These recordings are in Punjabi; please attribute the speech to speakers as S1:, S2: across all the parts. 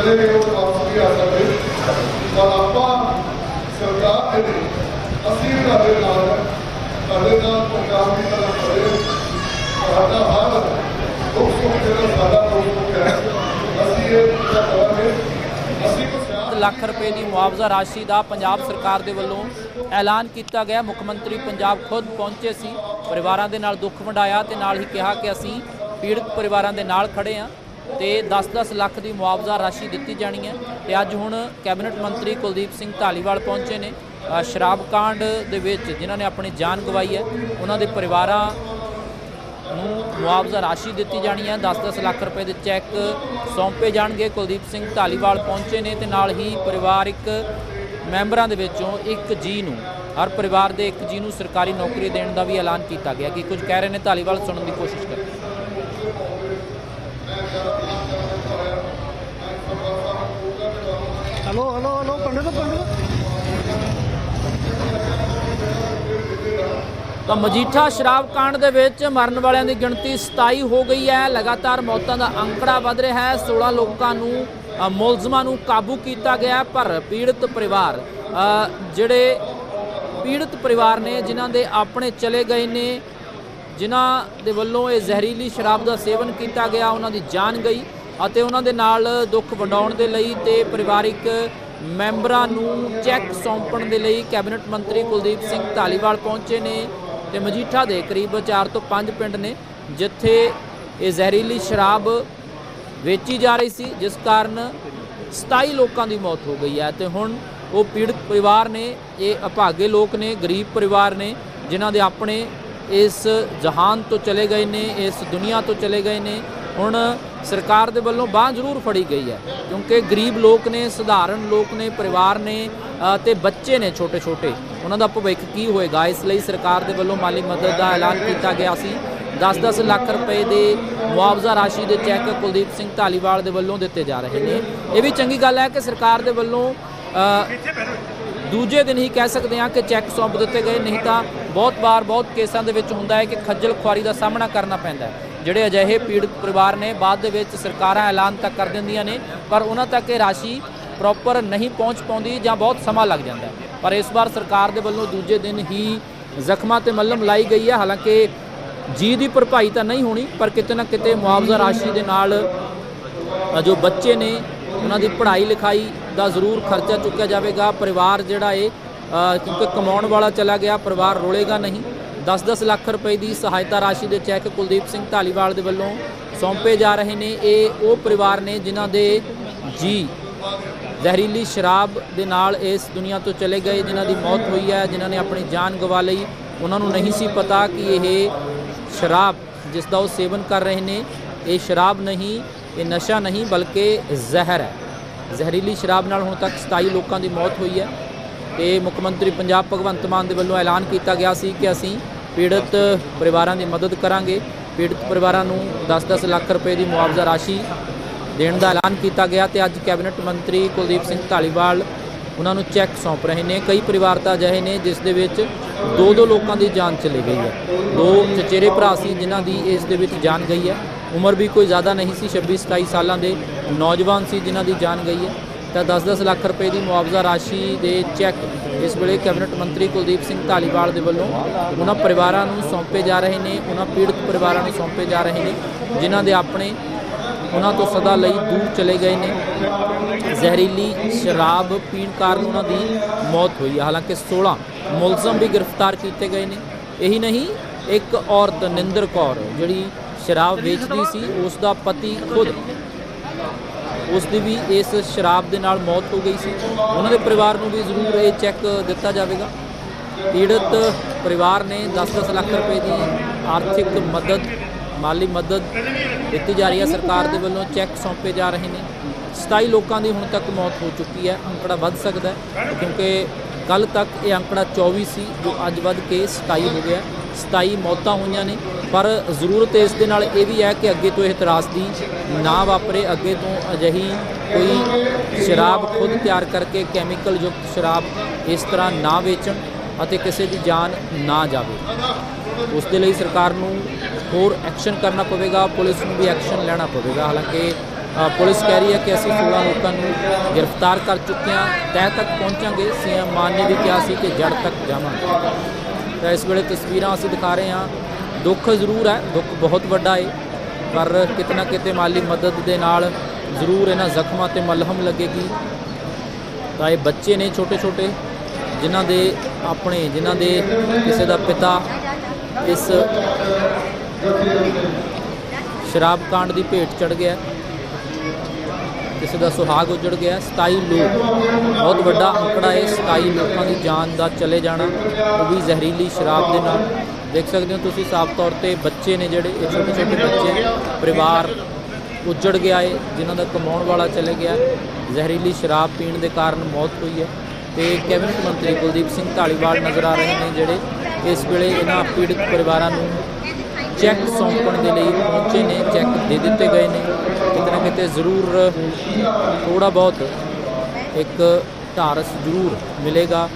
S1: ਕਦੇ ਵੀ ਉਹ ਵਾਪਸ ਨਹੀਂ ਆ ਸਕਦੇ। ਪਰ ਆਪਾਂ ਸਰਕਾਰ ਦੇ ਅਸੀਂ ਤੁਹਾਡੇ ਨਾਲ ਤੁਹਾਡੇ ਨਾਲ ਪੰਜਾਬ ਦੀ ਤਰ੍ਹਾਂ ਕਰੇ ਸਾਡਾ ਹਰ ਦੁੱਖ ਸੁੱਖ ਜਿਹੜਾ ਸਾਡਾ ਦੁੱਖ ਹੈ, ਅਸੀਂ ਇਹ ਪੂਰਾ ਕਰਾਂਗੇ। ਅਸੀਂ
S2: ਲੱਖ ਰੁਪਏ ਦੀ ਮੁਆਵਜ਼ਾ ਰਾਸ਼ੀ ਦਾ ਪੰਜਾਬ ਸਰਕਾਰ ਦੇ ਵੱਲੋਂ ਐਲਾਨ ਕੀਤਾ ਗਿਆ। ਮੁੱਖ ਮੰਤਰੀ ਪੰਜਾਬ ਖੁਦ ਪਹੁੰਚੇ ਸੀ, ਪਰਿਵਾਰਾਂ ਦੇ ਨਾਲ ਦੁੱਖ ਵੰਡਾਇਆ ਤੇ ਨਾਲ ਹੀ ਕਿਹਾ ਕਿ ਅਸੀਂ ਪੀੜਤ ਪਰਿਵਾਰਾਂ ਦੇ ਨਾਲ ਖੜੇ ਹਾਂ। ਤੇ 10-10 ਲੱਖ ਦੀ ਮੁਆਵਜ਼ਾ ਰਾਸ਼ੀ ਦਿੱਤੀ ਜਾਣੀ ਹੈ ਤੇ ਅੱਜ ਹੁਣ ਕੈਬਨਿਟ ਮੰਤਰੀ ਕੁਲਦੀਪ ਸਿੰਘ ਧਾਲੀਵਾਲ ਪਹੁੰਚੇ ਨੇ। ਸ਼ਰਾਬ ਕਾਂਡ ਦੇ ਵਿੱਚ ਜਿਨ੍ਹਾਂ ਨੇ ਆਪਣੀ ਜਾਨ ਗਵਾਈ ਹੈ, ਉਹਨਾਂ ਦੇ ਪਰਿਵਾਰਾਂ ਨੂੰ ਮੁਆਵਜ਼ਾ ਰਾਸ਼ੀ ਦਿੱਤੀ ਜਾਣੀ ਹੈ। 10-10 ਲੱਖ ਰੁਪਏ ਦੇ ਚੈੱਕ ਸੌਂਪੇ ਜਾਣਗੇ। ਕੁਲਦੀਪ ਸਿੰਘ ਢਾਲੀਵਾਲ ਪਹੁੰਚੇ ਨੇ ਤੇ ਨਾਲ ਹੀ ਪਰਿਵਾਰਿਕ ਮੈਂਬਰਾਂ ਦੇ ਵਿੱਚੋਂ ਇੱਕ ਜੀ ਨੂੰ, ਹਰ ਪਰਿਵਾਰ ਦੇ ਇੱਕ ਜੀ ਨੂੰ ਸਰਕਾਰੀ ਨੌਕਰੀ ਦੇਣ ਦਾ ਵੀ ਐਲਾਨ ਕੀਤਾ ਗਿਆ ਕਿ ਕੁਝ ਕਹਿ ਰਹੇ ਨੇ। ਢਾਲੀਵਾਲ ਸੁਣਨ ਦੀ ਕੋਸ਼ਿਸ਼ ਕਰੋ
S3: ਹਲੋ ਹਲੋ ਹਲੋ ਪੰਡਿਤ ਪੰਡਿਤ
S2: ਤਾਂ ਮਜੀਠਾ ਸ਼ਰਾਬ ਕਾਂਡ ਦੇ ਵਿੱਚ ਮਰਨ ਵਾਲਿਆਂ ਦੀ ਗਿਣਤੀ 27 ਹੋ ਗਈ ਹੈ। ਲਗਾਤਾਰ ਮੌਤਾਂ ਦਾ ਅੰਕੜਾ ਵਧ ਰਿਹਾ ਹੈ। 16 ਲੋਕਾਂ ਨੂੰ ਮੁਲਜ਼ਮਾਂ ਨੂੰ ਕਾਬੂ ਕੀਤਾ ਗਿਆ ਪਰ ਪੀੜਤ ਪਰਿਵਾਰ ਜਿਹੜੇ ਪੀੜਤ ਪਰਿਵਾਰ ਨੇ, ਜਿਨ੍ਹਾਂ ਦੇ ਆਪਣੇ ਚਲੇ ਗਏ ਨੇ, ਜਿਨ੍ਹਾਂ ਦੇ ਵੱਲੋਂ ਇਹ ਜ਼ਹਿਰੀਲੀ ਸ਼ਰਾਬ ਦਾ ਸੇਵਨ ਕੀਤਾ ਗਿਆ, ਉਹਨਾਂ ਦੀ ਜਾਨ ਗਈ। ਅਤੇ ਉਹਨਾਂ ਦੇ ਨਾਲ ਦੁੱਖ ਵੰਡਾਉਣ ਦੇ ਲਈ ਤੇ ਪਰਿਵਾਰਿਕ ਮੈਂਬਰਾਂ ਨੂੰ ਚੈੱਕ ਸੌਂਪਣ ਦੇ ਲਈ ਕੈਬਨਿਟ ਮੰਤਰੀ ਕੁਲਦੀਪ ਸਿੰਘ ਧਾਲੀਵਾਲ ਪਹੁੰਚੇ ਨੇ ਤੇ ਮਜੀਠਾ ਦੇ ਕਰੀਬ 4 ਤੋਂ 5 ਪਿੰਡ ਨੇ, ਜਿੱਥੇ ਇਹ ਜ਼ਹਿਰੀਲੀ ਸ਼ਰਾਬ ਵੇਚੀ ਜਾ ਰਹੀ ਸੀ, ਜਿਸ ਕਾਰਨ 27 ਲੋਕਾਂ ਦੀ ਮੌਤ ਹੋ ਗਈ ਹੈ ਤੇ ਹੁਣ ਉਹ ਪੀੜਤ ਪਰਿਵਾਰ ਨੇ, ਇਹ ਅਭਾਗੇ ਲੋਕ ਨੇ, ਗਰੀਬ ਪਰਿਵਾਰ ਨੇ, ਜਿਨ੍ਹਾਂ ਦੇ ਆਪਣੇ ਇਸ ਜਹਾਨ ਤੋਂ ਚਲੇ ਗਏ ਨੇ, ਇਸ ਦੁਨੀਆ ਤੋਂ ਚਲੇ ਗਏ ਨੇ ਹੁਣ ਸਰਕਾਰ ਦੇ ਵੱਲੋਂ ਬਾਹ ਜ਼ਰੂਰ ਫੜੀ ਗਈ ਹੈ ਕਿਉਂਕਿ ਗਰੀਬ ਲੋਕ ਨੇ ਸਧਾਰਨ ਲੋਕ ਨੇ ਪਰਿਵਾਰ ਨੇ ਅ, ਤੇ ਬੱਚੇ ਨੇ ਛੋਟੇ ਛੋਟੇ ਉਹਨਾਂ ਦਾ ਭਵਿੱਖ ਕੀ ਹੋਏਗਾ? ਇਸ ਲਈ ਸਰਕਾਰ ਦੇ ਵੱਲੋਂ ਮਾਲੀ ਮਦਦ ਦਾ ਐਲਾਨ ਕੀਤਾ ਗਿਆ ਸੀ। 10-10 ਲੱਖ ਰੁਪਏ ਦੇ ਮੁਆਵਜ਼ਾ ਰਾਸ਼ੀ ਦੇ ਚੈੱਕ ਕੁਲਦੀਪ ਸਿੰਘ ਢਾਲੀਵਾਲ ਦੇ ਵੱਲੋਂ ਦਿੱਤੇ ਜਾ ਰਹੇ ਨੇ। ਇਹ ਵੀ ਚੰਗੀ ਗੱਲ ਹੈ ਕਿ ਸਰਕਾਰ ਦੇ ਵੱਲੋਂ ਦੂਜੇ ਦਿਨ ਹੀ ਕਹਿ ਸਕਦੇ ਹਾਂ ਕਿ ਚੈੱਕ ਸੌਂਪ ਦਿੱਤੇ ਗਏ। ਨਹੀਂ ਤਾਂ ਬਹੁਤ ਵਾਰ ਬਹੁਤ ਕੇਸਾਂ ਦੇ ਵਿੱਚ ਹੁੰਦਾ ਹੈ ਕਿ ਖੱਜਲ ਖੁਆਰੀ ਦਾ ਸਾਹਮਣਾ ਕਰਨਾ ਪੈਂਦਾ ਹੈ। ਜਿਹੜੇ ਅਜਿਹੇ ਪੀੜਤ ਪਰਿਵਾਰ ਨੇ, ਬਾਅਦ ਦੇ ਵਿੱਚ ਸਰਕਾਰਾਂ ਐਲਾਨ ਤੱਕ ਕਰ ਦਿੰਦੀਆਂ ਨੇ, ਪਰ ਉਹਨਾਂ ਤੱਕ ਇਹ ਰਾਸ਼ੀ ਪ੍ਰੋਪਰ ਨਹੀਂ ਪਹੁੰਚ ਪਾਉਂਦੀ ਜਾਂ ਬਹੁਤ ਸਮਾਂ ਲੱਗ ਜਾਂਦਾ ਪਰ ਇਸ ਵਾਰ ਸਰਕਾਰ ਦੇ ਵੱਲੋਂ ਦੂਜੇ ਦਿਨ ਹੀ ਜ਼ਖਮਾਂ ਤੇ ਮੱਲਮ ਲਾਈ ਗਈ ਹੈ। ਹਾਲਾਂਕਿ ਜੀ ਦੀ ਭਰਪਾਈ ਤਾਂ ਨਹੀਂ ਹੋਣੀ, ਪਰ ਕਿਤੇ ਨਾ ਕਿਤੇ ਮੁਆਵਜ਼ਾ ਰਾਸ਼ੀ ਦੇ ਨਾਲ ਜੋ ਬੱਚੇ ਨੇ, ਉਹਨਾਂ ਦੀ ਪੜ੍ਹਾਈ ਲਿਖਾਈ ਦਾ ਜ਼ਰੂਰ ਖਰਚਾ ਚੁੱਕਿਆ ਜਾਵੇਗਾ। ਪਰਿਵਾਰ ਜਿਹੜਾ ਏ ਕਿਉਂਕਿ ਕਮਾਉਣ ਵਾਲਾ ਚਲਾ ਗਿਆ, ਪਰਿਵਾਰ ਰੋਲੇਗਾ ਨਹੀਂ। 10-10 ਲੱਖ ਰੁਪਏ ਦੀ ਸਹਾਇਤਾ ਰਾਸ਼ੀ ਦੇ ਚੈੱਕ ਕੁਲਦੀਪ ਸਿੰਘ ਢਾਲੀਵਾਲ ਦੇ ਵੱਲੋਂ ਸੌਂਪੇ ਜਾ ਰਹੇ ਨੇ। ਇਹ ਉਹ ਪਰਿਵਾਰ ਨੇ ਜਿਨ੍ਹਾਂ ਦੇ ਜੀ ਜ਼ਹਿਰੀਲੀ ਸ਼ਰਾਬ ਦੇ ਨਾਲ ਇਸ ਦੁਨੀਆ ਤੋਂ ਚਲੇ ਗਏ, ਜਿਨ੍ਹਾਂ ਦੀ ਮੌਤ ਹੋਈ ਹੈ, ਜਿਨ੍ਹਾਂ ਨੇ ਆਪਣੀ ਜਾਨ ਗਵਾ ਲਈ। ਉਹਨਾਂ ਨੂੰ ਨਹੀਂ ਸੀ ਪਤਾ ਕਿ ਇਹ ਸ਼ਰਾਬ ਜਿਸ ਦਾ ਉਹ ਸੇਵਨ ਕਰ ਰਹੇ ਨੇ, ਇਹ ਸ਼ਰਾਬ ਨਹੀਂ, ਇਹ ਨਸ਼ਾ ਨਹੀਂ, ਬਲਕਿ ਜ਼ਹਿਰ ਹੈ। ਜ਼ਹਿਰੀਲੀ ਸ਼ਰਾਬ ਨਾਲ ਹੁਣ ਤੱਕ 27 ਲੋਕਾਂ ਦੀ ਮੌਤ ਹੋਈ ਹੈ। ਤੇ ਮੁੱਖ ਮੰਤਰੀ ਪੰਜਾਬ ਭਗਵੰਤ ਮਾਨ ਦੇ ਵੱਲੋਂ ਐਲਾਨ ਕੀਤਾ ਗਿਆ ਸੀ ਕਿ ਅਸੀਂ ਪੀੜਤ ਪਰਿਵਾਰਾਂ ਦੀ ਮਦਦ ਕਰਾਂਗੇ। ਪੀੜਤ ਪਰਿਵਾਰਾਂ ਨੂੰ 10-10 ਲੱਖ ਰੁਪਏ ਦੀ ਮੁਆਵਜ਼ਾ ਰਾਸ਼ੀ ਦੇਣ ਦਾ ਐਲਾਨ ਕੀਤਾ ਗਿਆ ਤੇ ਅੱਜ ਕੈਬਨਿਟ ਮੰਤਰੀ ਕੁਲਦੀਪ ਸਿੰਘ ਢਾਲੀਵਾਲ ਉਹਨਾਂ ਨੂੰ ਚੈੱਕ ਸੌਂਪ ਰਹੇ ਨੇ। ਕਈ ਪਰਿਵਾਰ ਤਾਂ ਅਜਿਹੇ ਨੇ ਜਿਸ ਦੇ ਵਿੱਚ ਦੋ ਦੋ ਲੋਕਾਂ ਦੀ ਜਾਨ ਚਲੀ ਗਈ ਹੈ। ਦੋ ਚਚੇਰੇ ਭਰਾ ਸੀ ਜਿਨ੍ਹਾਂ ਦੀ ਇਸ ਦੇ ਵਿੱਚ ਜਾਨ ਗਈ ਹੈ। ਉਮਰ ਵੀ ਕੋਈ ਜ਼ਿਆਦਾ ਨਹੀਂ ਸੀ। 26 27 ਸਾਲਾਂ ਦੇ ਨੌਜਵਾਨ ਸੀ ਜਿਨ੍ਹਾਂ ਦੀ ਜਾਨ ਗਈ ਹੈ। ਤਾਂ 10-10 ਲੱਖ ਰੁਪਏ ਦੀ ਮੁਆਵਜ਼ਾ ਰਾਸ਼ੀ ਦੇ ਚੈੱਕ ਇਸ ਵੇਲੇ ਕੈਬਨਿਟ ਮੰਤਰੀ ਕੁਲਦੀਪ ਸਿੰਘ ਧਾਲੀਵਾਲ ਦੇ ਵੱਲੋਂ ਉਹਨਾਂ ਪਰਿਵਾਰਾਂ ਨੂੰ ਸੌਂਪੇ ਜਾ ਰਹੇ ਨੇ, ਉਹਨਾਂ ਪੀੜਤ ਪਰਿਵਾਰਾਂ ਨੂੰ ਸੌਂਪੇ ਜਾ ਰਹੇ ਨੇ, ਜਿਨ੍ਹਾਂ ਦੇ ਆਪਣੇ ਉਹਨਾਂ ਤੋਂ ਸਦਾ ਲਈ ਦੂਰ ਚਲੇ ਗਏ ਨੇ। ਜ਼ਹਿਰੀਲੀ ਸ਼ਰਾਬ ਪੀਣ ਕਾਰਨ ਉਹਨਾਂ ਦੀ ਮੌਤ ਹੋਈ ਹੈ। ਹਾਲਾਂਕਿ 16 ਮੁਲਜ਼ਮ ਵੀ ਗ੍ਰਿਫਤਾਰ ਕੀਤੇ ਗਏ ਨੇ। ਇਹੀ ਨਹੀਂ, ਇੱਕ ਔਰਤ ਨਿੰਦਰ ਕੌਰ ਜਿਹੜੀ ਸ਼ਰਾਬ ਵੇਚਦੀ ਸੀ, ਉਸ ਦਾ ਪਤੀ ਖੁਦ ਉਸ ਦੀ ਵੀ ਇਸ ਸ਼ਰਾਬ ਦੇ ਨਾਲ ਮੌਤ ਹੋ ਗਈ ਸੀ। ਉਹਨਾਂ ਦੇ ਪਰਿਵਾਰ ਨੂੰ ਵੀ ਜ਼ਰੂਰ ਇਹ ਚੈੱਕ ਦਿੱਤਾ ਜਾਵੇਗਾ। ਪੀੜਤ ਪਰਿਵਾਰ ਨੇ 10-10 ਲੱਖ ਰੁਪਏ ਦੀ ਆਰਥਿਕ ਮਦਦ, ਮਾਲੀ ਮਦਦ ਦਿੱਤੀ ਜਾ ਰਹੀ ਹੈ। ਸਰਕਾਰ ਦੇ ਵੱਲੋਂ ਚੈੱਕ ਸੌਂਪੇ ਜਾ ਰਹੇ ਨੇ। 27 ਲੋਕਾਂ ਦੀ ਹੁਣ ਤੱਕ ਮੌਤ ਹੋ ਚੁੱਕੀ ਹੈ। ਅੰਕੜਾ ਵੱਧ ਸਕਦਾ ਕਿਉਂਕਿ ਕੱਲ ਤੱਕ ਇਹ ਅੰਕੜਾ 24 ਸੀ, ਜੋ ਅੱਜ ਵੱਧ ਕੇ 27 ਹੋ ਗਿਆ। 27 ਮੌਤਾਂ ਹੋਈਆਂ ਨੇ। ਪਰ ਜ਼ਰੂਰਤ ਇਸ ਦੇ ਨਾਲ ਇਹ ਵੀ ਹੈ ਕਿ ਅੱਗੇ ਤੋਂ ਇਹ ਤਰਾਸਦੀ ਨਾ ਵਾਪਰੇ। ਅੱਗੇ ਤੋਂ ਅਜਿਹੀ ਕੋਈ ਸ਼ਰਾਬ ਖੁਦ ਤਿਆਰ ਕਰਕੇ ਕੈਮੀਕਲ ਯੁਕਤ ਸ਼ਰਾਬ ਇਸ ਤਰ੍ਹਾਂ ਨਾ ਵੇਚਣ ਅਤੇ ਕਿਸੇ ਦੀ ਜਾਨ ਨਾ ਜਾਵੇ। ਉਸ ਦੇ ਲਈ ਸਰਕਾਰ ਨੂੰ ਹੋਰ ਐਕਸ਼ਨ ਕਰਨਾ ਪਵੇਗਾ, ਪੁਲਿਸ ਨੂੰ ਵੀ ਐਕਸ਼ਨ ਲੈਣਾ ਪਵੇਗਾ। ਹਾਲਾਂਕਿ ਪੁਲਿਸ ਕਹਿ ਰਹੀ ਹੈ ਕਿ ਅਸੀਂ 16 ਲੋਕਾਂ ਨੂੰ ਗ੍ਰਿਫਤਾਰ ਕਰ ਚੁੱਕੇ ਹਾਂ। ਤਹਿ ਤੱਕ ਪਹੁੰਚਾਂਗੇ। ਸੀਐਮ ਮਾਨ ਨੇ ਵੀ ਕਿਹਾ ਸੀ ਕਿ ਜੜ ਤੱਕ ਜਾਵਾਂਗੇ। ਤਾਂ ਇਸ ਵੇਲੇ ਤਸਵੀਰਾਂ ਅਸੀਂ ਦਿਖਾ ਰਹੇ ਹਾਂ ਦੁੱਖ ਜ਼ਰੂਰ ਹੈ, ਦੁੱਖ ਬਹੁਤ ਵੱਡਾ ਹੈ ਪਰ ਕਿਤਨਾ ਕਿਤੇ ਮਾਲੀ ਮਦਦ ਦੇ ਨਾਲ ਜ਼ਰੂਰ ਇਹਨਾਂ ਜ਼ਖਮਾਂ ਤੇ ਮਲਹਮ ਲੱਗੇਗੀ। ਤਾਂ ਇਹ ਬੱਚੇ ਨੇ ਛੋਟੇ ਛੋਟੇ ਜਿਨ੍ਹਾਂ ਦੇ ਆਪਣੇ, ਜਿਨ੍ਹਾਂ ਦੇ ਕਿਸੇ ਦਾ ਪਿਤਾ ਇਸ ਸ਼ਰਾਬ ਕਾਂਡ ਦੀ ਭੇਟ ਚੜ ਗਿਆ ਕਿਸੇ ਦਾ ਸੁਹਾਗ ਉਜੜ ਗਿਆ 27 ਲੋਕ, ਬਹੁਤ ਵੱਡਾ ਅੰਕੜਾ ਹੈ 27 ਲੋਕਾਂ ਦੀ ਜਾਨ ਦਾ ਚਲੇ ਜਾਣਾ, ਉਹ ਵੀ ਜ਼ਹਿਰੀਲੀ ਸ਼ਰਾਬ ਦੇ ਨਾਲ। ਦੇਖ ਸਕਦੇ ਹੋ ਤੁਸੀਂ, ਸਾਫ਼ ਤੌਰ ਤੇ ਬੱਚੇ ਨੇ ਜਿਹੜੇ ਇਹ ਛੋਟੇ ਛੋਟੇ ਬੱਚੇ ਪਰਿਵਾਰ ਉੱਜੜ ਗਿਆ ਏ, ਜਿਨ੍ਹਾਂ ਦਾ ਕਮਾਉਣ ਵਾਲਾ ਚਲੇ ਗਿਆ ਜ਼ਹਿਰੀਲੀ ਸ਼ਰਾਬ ਪੀਣ ਦੇ ਕਾਰਨ ਮੌਤ ਹੋਈ ਹੈ ਤੇ ਕੈਬਨਿਟ ਮੰਤਰੀ ਕੁਲਦੀਪ ਸਿੰਘ ਢਾਲੀਵਾਲ ਨਜ਼ਰ ਆ ਰਹੇ ਨੇ ਜਿਹੜੇ ਇਸ ਵੇਲੇ ਇਹਨਾਂ ਪੀੜਤ ਪਰਿਵਾਰਾਂ ਨੂੰ ਚੈੱਕ ਸੌਂਪਣ ਦੇ ਲਈ ਪਹੁੰਚੇ ਨੇ, ਚੈੱਕ ਦੇ ਦਿੱਤੇ ਗਏ ਨੇ। ਕਿਤੇ ਨਾ ਕਿਤੇ ਜ਼ਰੂਰ ਥੋੜਾ ਬਹੁਤ ਇੱਕ ਢਾਰਸ ਜ਼ਰੂਰ ਮਿਲੇਗਾ,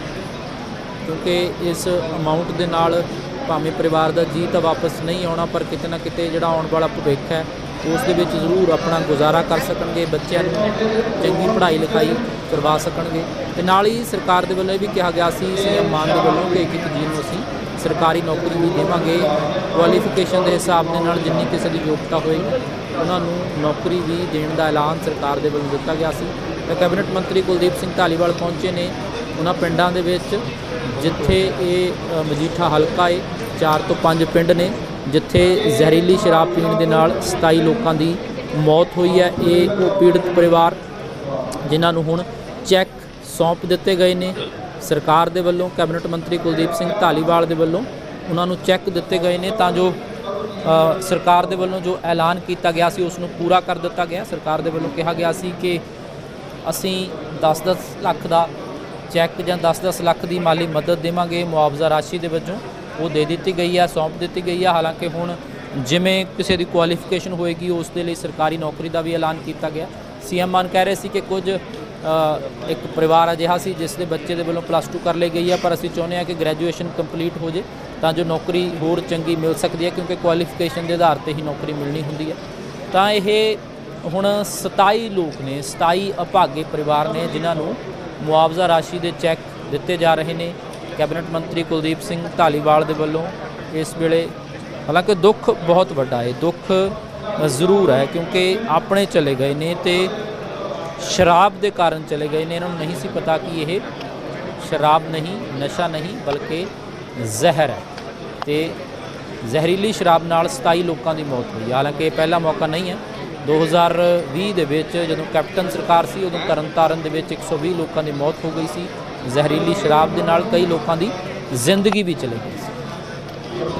S2: ਕਿਉਂਕਿ ਇਸ ਅਮਾਉਂਟ ਦੇ ਨਾਲ ਭਾਵੇਂ ਪਰਿਵਾਰ ਦਾ ਜੀ ਤਾਂ ਵਾਪਸ ਨਹੀਂ ਆਉਣਾ, ਪਰ ਕਿਤੇ ਨਾ ਕਿਤੇ ਜਿਹੜਾ ਆਉਣ ਵਾਲਾ ਭਵਿੱਖ ਹੈ, ਉਸ ਦੇ ਵਿੱਚ ਜ਼ਰੂਰ ਆਪਣਾ ਗੁਜ਼ਾਰਾ ਕਰ ਸਕਣਗੇ, ਬੱਚਿਆਂ ਨੂੰ ਚੰਗੀ ਪੜ੍ਹਾਈ ਲਿਖਾਈ ਕਰਵਾ ਸਕਣਗੇ। ਤੇ ਨਾਲ ਹੀ ਸਰਕਾਰ ਦੇ ਵੱਲੋਂ ਇਹ ਵੀ ਕਿਹਾ ਗਿਆ ਸੀ, ਸੀਐਮ ਮਾਨ ਦੇ ਵੱਲੋਂ ਕਿ ਇੱਕ ਇੱਕ ਜੀ ਨੂੰ ਅਸੀਂ ਸਰਕਾਰੀ ਨੌਕਰੀ ਵੀ ਦੇਵਾਂਗੇ। ਕੁਆਲੀਫਿਕੇਸ਼ਨ ਦੇ ਹਿਸਾਬ ਦੇ ਨਾਲ ਜਿੰਨੀ ਕਿਸੇ ਦੀ ਯੋਗਤਾ ਹੋਏਗੀ ਉਹਨਾਂ ਨੂੰ ਨੌਕਰੀ ਵੀ ਦੇਣ ਦਾ ਐਲਾਨ ਸਰਕਾਰ ਦੇ ਵੱਲੋਂ ਦਿੱਤਾ ਗਿਆ ਸੀ। ਤਾਂ ਕੈਬਨਿਟ ਮੰਤਰੀ ਕੁਲਦੀਪ ਸਿੰਘ ਧਾਲੀਵਾਲ ਪਹੁੰਚੇ ਨੇ। ਉਹਨਾਂ ਪਿੰਡਾਂ ਦੇ ਵਿੱਚ ਜਿੱਥੇ ਇਹ ਮਜੀਠਾ ਹਲਕਾ ਏ 4 ਤੋਂ 5 ਪਿੰਡ ਨੇ, ਜਿੱਥੇ ਜ਼ਹਿਰੀਲੀ ਸ਼ਰਾਬ ਪੀਣ ਦੇ ਨਾਲ 27 ਲੋਕਾਂ ਦੀ ਮੌਤ ਹੋਈ ਹੈ। ਇਹ ਉਹ ਪੀੜਤ ਪਰਿਵਾਰ ਜਿਨ੍ਹਾਂ ਨੂੰ ਹੁਣ ਚੈੱਕ ਸੌਂਪ ਦਿੱਤੇ ਗਏ ਨੇ। ਸਰਕਾਰ ਦੇ ਵੱਲੋਂ, ਕੈਬਨਿਟ ਮੰਤਰੀ ਕੁਲਦੀਪ ਸਿੰਘ ਧਾਲੀਵਾਲ ਦੇ ਵੱਲੋਂ ਉਹਨਾਂ ਨੂੰ ਚੈੱਕ ਦਿੱਤੇ ਗਏ ਨੇ ਤਾਂ ਜੋ ਸਰਕਾਰ ਦੇ ਵੱਲੋਂ ਜੋ ਐਲਾਨ ਕੀਤਾ ਗਿਆ ਸੀ, ਉਸ ਨੂੰ ਪੂਰਾ ਕਰ ਦਿੱਤਾ ਗਿਆ। ਸਰਕਾਰ ਦੇ ਵੱਲੋਂ ਕਿਹਾ ਗਿਆ ਸੀ ਕਿ ਅਸੀਂ 10-10 ਲੱਖ ਦਾ ਚੈੱਕ ਜਾਂ 10-10 ਲੱਖ ਦੀ ਮਾਲੀ ਮਦਦ ਦੇਵਾਂਗੇ। ਮੁਆਵਜ਼ਾ ਰਾਸ਼ੀ ਦੇ ਵਜੋਂ ਉਹ ਦੇ ਦਿੱਤੀ ਗਈ ਹੈ ਸੌਂਪ ਦਿੱਤੀ ਗਈ ਆ। ਹਾਲਾਂਕਿ ਹੁਣ ਜਿਵੇਂ ਕਿਸੇ ਦੀ ਕੁਆਲੀਫਿਕੇਸ਼ਨ ਹੋਏਗੀ, ਉਸ ਦੇ ਲਈ ਸਰਕਾਰੀ ਨੌਕਰੀ ਦਾ ਵੀ ਐਲਾਨ ਕੀਤਾ ਗਿਆ। ਸੀਐਮ ਮਾਨ ਕਹਿ ਰਹੇ ਸੀ ਕਿ ਕੁਝ ਇੱਕ ਪਰਿਵਾਰ ਅਜਿਹਾ ਸੀ ਜਿਸ ਦੇ ਬੱਚੇ ਦੇ ਵੱਲੋਂ ਪਲੱਸ 2 ਕਰ ਲਈ ਗਈ ਹੈ ਪਰ ਅਸੀਂ ਚਾਹੁੰਦੇ ਹਾਂ ਕਿ ਗ੍ਰੈਜੂਏਸ਼ਨ ਕੰਪਲੀਟ ਹੋ ਜੇ ਤਾਂ ਜੋ ਨੌਕਰੀ ਹੋਰ ਚੰਗੀ ਮਿਲ ਸਕਦੀ ਹੈ, ਕਿਉਂਕਿ ਕੁਆਲੀਫਿਕੇਸ਼ਨ ਦੇ ਆਧਾਰ ਤੇ ਹੀ ਨੌਕਰੀ ਮਿਲਣੀ ਹੁੰਦੀ ਹੈ। ਤਾਂ ਇਹ ਹੁਣ 27 ਲੋਕ ਨੇ 27 ਅਭਾਗੇ ਪਰਿਵਾਰ ਨੇ ਜਿਨ੍ਹਾਂ ਨੂੰ ਮੁਆਵਜ਼ਾ ਰਾਸ਼ੀ ਦੇ ਚੈੱਕ ਦਿੱਤੇ ਜਾ ਰਹੇ ਨੇ। ਕੈਬਨਿਟ ਮੰਤਰੀ ਕੁਲਦੀਪ ਸਿੰਘ ਢਾਲੀਵਾਲ ਦੇ ਵੱਲੋਂ ਇਸ ਵੇਲੇ ਹਾਲਾਂਕਿ ਦੁੱਖ ਬਹੁਤ ਵੱਡਾ ਹੈ। ਦੁੱਖ ਜ਼ਰੂਰ ਹੈ ਕਿਉਂਕਿ ਆਪਣੇ ਚਲੇ ਗਏ ਨੇ ਤੇ ਸ਼ਰਾਬ ਦੇ ਕਾਰਨ ਚਲੇ ਗਏ ਨੇ। ਇਹਨਾਂ ਨੂੰ ਨਹੀਂ ਸੀ ਪਤਾ ਕਿ ਇਹ ਸ਼ਰਾਬ ਨਹੀਂ, ਨਸ਼ਾ ਨਹੀਂ, ਬਲਕਿ ਜ਼ਹਿਰ ਹੈ। ਤੇ ਜ਼ਹਿਰੀਲੀ ਸ਼ਰਾਬ ਨਾਲ 27 ਲੋਕਾਂ ਦੀ ਮੌਤ ਹੋਈ। ਹੈ। ਹਾਲਾਂਕਿ ਇਹ ਪਹਿਲਾ ਮੌਕਾ ਨਹੀਂ ਹੈ। 2020 ਦੇ ਵਿੱਚ ਜਦੋਂ ਕੈਪਟਨ ਸਰਕਾਰ ਸੀ, ਉਦੋਂ ਤਰਨਤਾਰਨ ਦੇ ਵਿੱਚ 120 ਲੋਕਾਂ ਦੀ ਮੌਤ ਹੋ ਗਈ ਸੀ। ਜ਼ਹਿਰੀਲੀ ਸ਼ਰਾਬ ਦੇ ਨਾਲ ਕਈ ਲੋਕਾਂ ਦੀ ਜ਼ਿੰਦਗੀ ਵੀ ਚਲੀ ਗਈ ਸੀ।